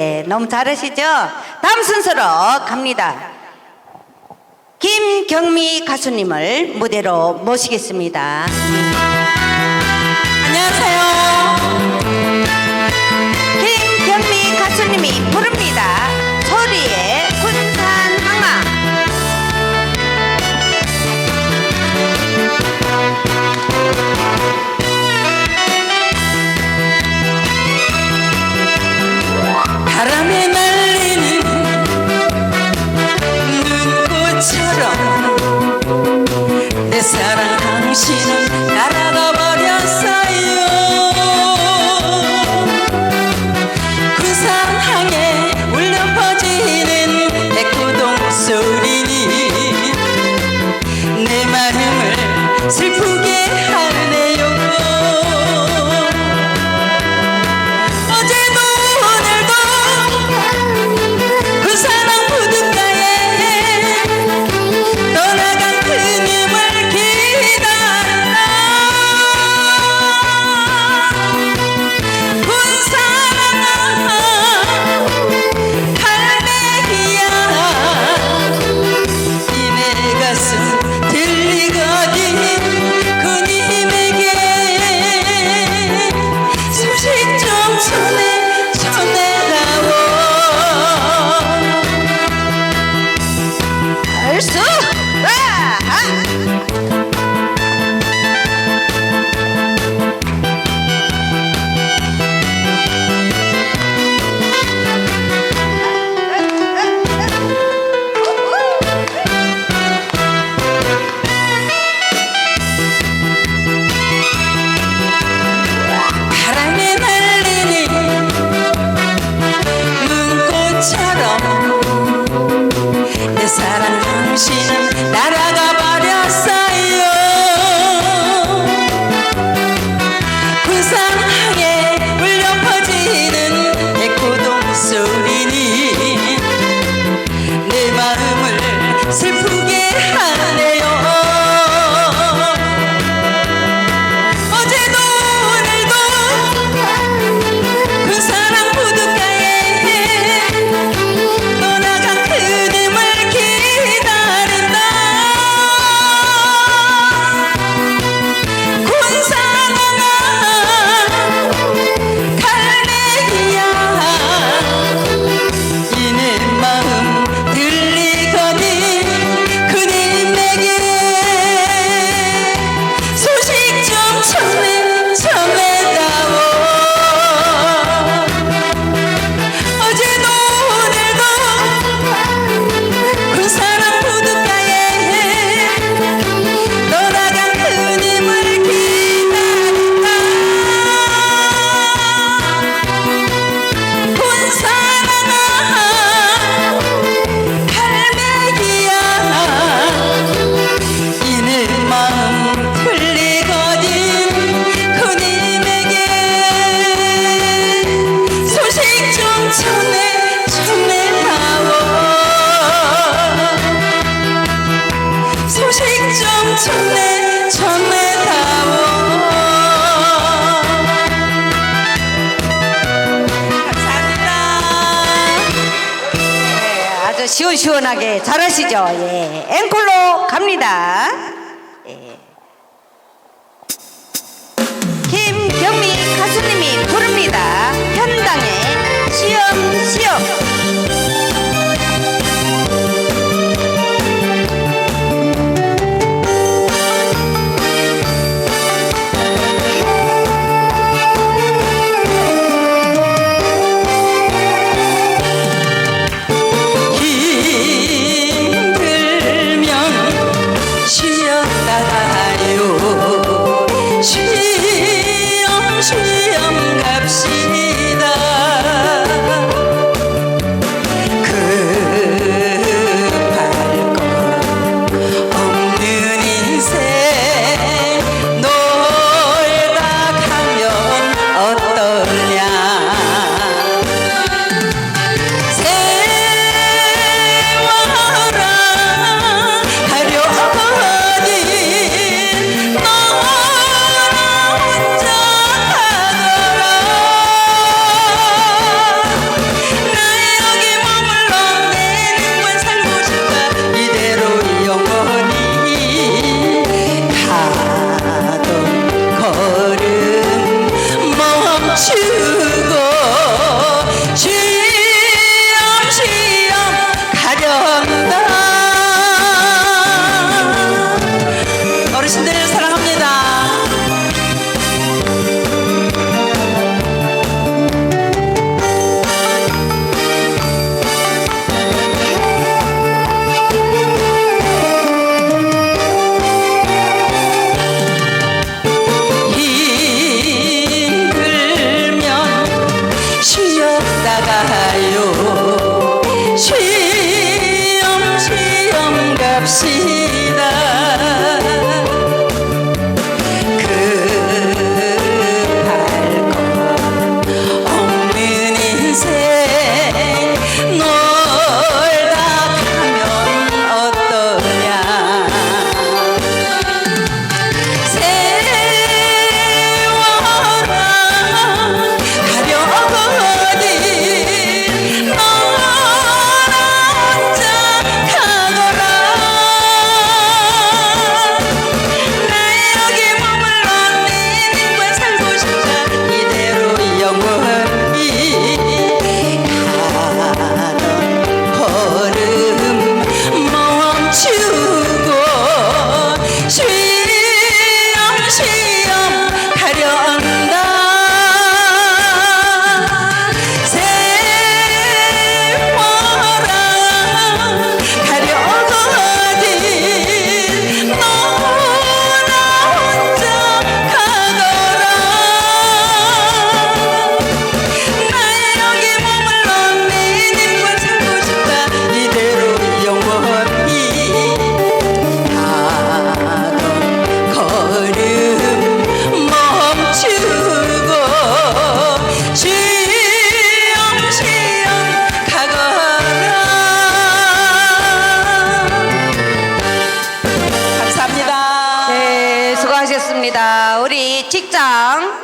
예, 너무 잘하시죠? 다음 순서로 갑니다. 김경미 가수님을 무대로 모시겠습니다. 안녕하세요. 김경미 가수님이 부릅니다. 천에 천에 다워 소식점 천에 천에 다워 감사합니다. 예, 아주 시원시원하게 잘하시죠? 예 앵콜로 갑니다. 心。 감